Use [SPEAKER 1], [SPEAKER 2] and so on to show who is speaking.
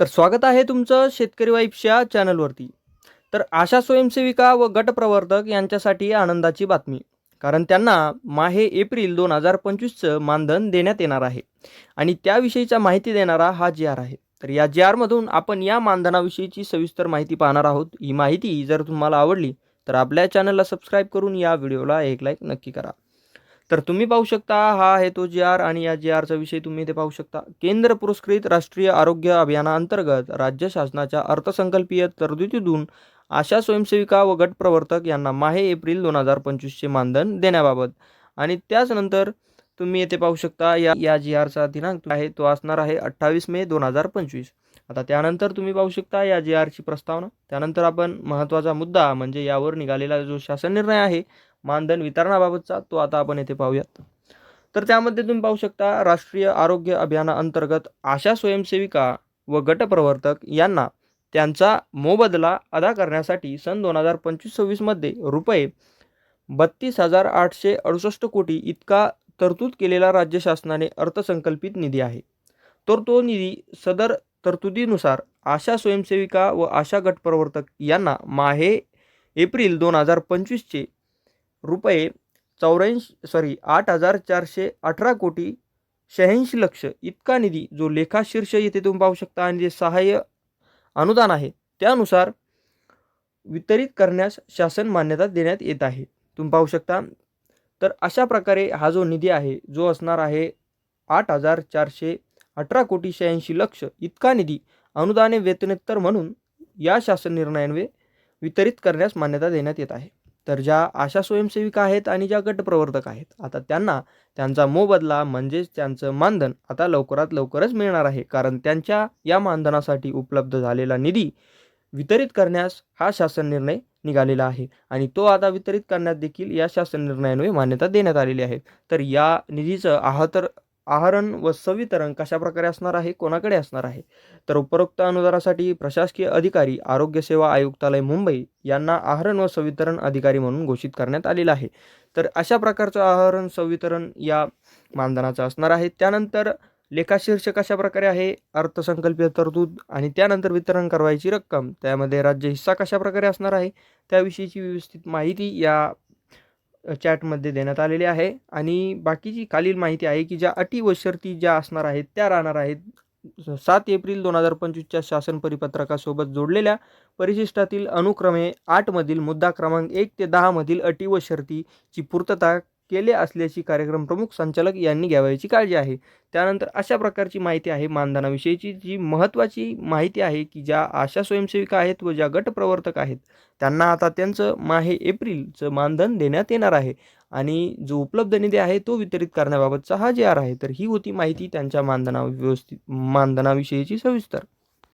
[SPEAKER 1] तर स्वागत आहे तुमचं शेतकरी वाईफच्या चॅनलवरती. तर आशा स्वयंसेविका व गटप्रवर्तक यांच्यासाठी आनंदाची बातमी. कारण त्यांना माहे एप्रिल दोन हजार पंचवीसचं मानधन देण्यात येणार आहे. आणि त्याविषयीचा माहिती देणारा हा जी आर आहे. तर या जी आरमधून आपण या मानधनाविषयीची सविस्तर माहिती पाहणार आहोत. ही माहिती जर तुम्हाला आवडली तर आपल्या चॅनलला सबस्क्राईब करून या व्हिडिओला एक लाईक नक्की करा. तर तुम्ही पाहू शकता हा आहे तो जी आर आणि या जी आरचा विषय तुम्ही इथे पाहू शकता. केंद्र पुरस्कृत राष्ट्रीय आरोग्य अभियानाअंतर्गत राज्य शासनाच्या अर्थसंकल्पीय तरतुदीतून आशा स्वयंसेविका व गट प्रवर्तक यांना माहे एप्रिल दोन हजार पंचवीसचे मानधन देण्याबाबत. आणि त्याचनंतर तुम्ही येथे पाहू शकता या या जी आरचा दिनांक आहे तो असणार आहे अठ्ठावीस मे दोन हजार पंचवीस. आता त्यानंतर तुम्ही पाहू शकता या जी आरची प्रस्तावना. त्यानंतर आपण महत्त्वाचा मुद्दा म्हणजे यावर निघालेला जो शासन निर्णय आहे मानधन वितरणाबाबतचा तो आता आपण येथे पाहूयात. तर त्यामध्ये तुम्ही पाहू शकता राष्ट्रीय आरोग्य अभियानाअंतर्गत आशा स्वयंसेविका व गटप्रवर्तक यांना त्यांचा मोबदला अदा करण्यासाठी सन दोन हजार पंचवीस सव्वीसमध्ये रुपये बत्तीस हजार आठशे अडुसष्ट कोटी इतका तरतूद केलेला राज्य शासनाने अर्थसंकल्पित निधी आहे. तर तो निधी सदर तरतुदीनुसार आशा स्वयंसेविका व आशा गटप्रवर्तक यांना माहे एप्रिल दोन हजार पंचवीसचे रुपये चौऱ्याऐंशी सॉरी आठ हजार चारशे अठरा कोटी शहाऐंशी लक्ष इतका निधी जो लेखाशीर्ष येथे तुम्ही पाहू शकता आणि जे सहाय्य अनुदान आहे त्यानुसार वितरित करण्यास शासन मान्यता देण्यात येत आहे. तुम्ही पाहू शकता. तर अशा प्रकारे हा जो निधी आहे जो असणार आहे आठ हजार चारशे अठरा कोटी शहाऐंशी लक्ष इतका निधी अनुदाने वेतनोत्तर म्हणून या शासन निर्णयान्वे वितरित करण्यास मान्यता देण्यात येत आहे. तर ज्या आशा स्वयंसेविका आहेत आणि ज्या गटप्रवर्तक आहेत आता त्यांना त्यांचा मोबदला म्हणजेच त्यांचं मानधन आता लवकरात लवकरच मिळणार आहे. कारण त्यांच्या या मानधनासाठी उपलब्ध झालेला निधी वितरित करण्यास हा शासन निर्णय निघालेला आहे. आणि तो आता वितरित करण्यात देखील या शासन निर्णयान्वये मान्यता देण्यात आलेली आहे. तर या निधीचं आहतर आहरण व संवितरण कशा प्रकारे असणार आहे कोणाकडे असणार आहे? तर उपरोक्त अनुदानासाठी प्रशासकीय अधिकारी आरोग्य सेवा आयुक्तालय मुंबई यांना आहरण व संवितरण अधिकारी म्हणून घोषित करण्यात आलेलं आहे. तर अशा प्रकारचं आहरण संवितरण या मानधनाचं असणार आहे. त्यानंतर लेखाशीर्ष कशा प्रकारे आहे? अर्थसंकल्पीय तरतूद आणि त्यानंतर वितरण करवायची रक्कम त्यामध्ये राज्य हिस्सा कशा प्रकारे असणार आहे? त्याविषयीची व्यवस्थित माहिती या चॅटमध्ये देण्यात आलेली आहे. आणि बाकीची खालील माहिती आहे की ज्या अटी व शर्ती ज्या असणार आहेत त्या राहणार आहेत. सात एप्रिल दोन हजार पंचवीसच्या शासन परिपत्रकासोबत जोडलेल्या परिशिष्टातील अनुक्रमे आठमधील मुद्दा क्रमांक एक ते दहामधील अटी व शर्तीची पूर्तता केले असल्याची कार्यक्रम प्रमुख संचालक यांनी घ्यावयाची काळजी आहे. त्यानंतर अशा प्रकारची माहिती आहे मानधनाविषयीची जी महत्त्वाची माहिती आहे की ज्या आशा स्वयंसेविका आहेत व ज्या गटप्रवर्तक आहेत. त्यांना आता त्यांचं माहे एप्रिलचं मानधन देण्यात येणार आहे आणि जो उपलब्ध निधी आहे तो वितरित करण्याबाबतचा हा जे आर आहे तर ही होती माहिती त्यांच्या मानधना व्यवस्थित मानधनाविषयीची सविस्तर.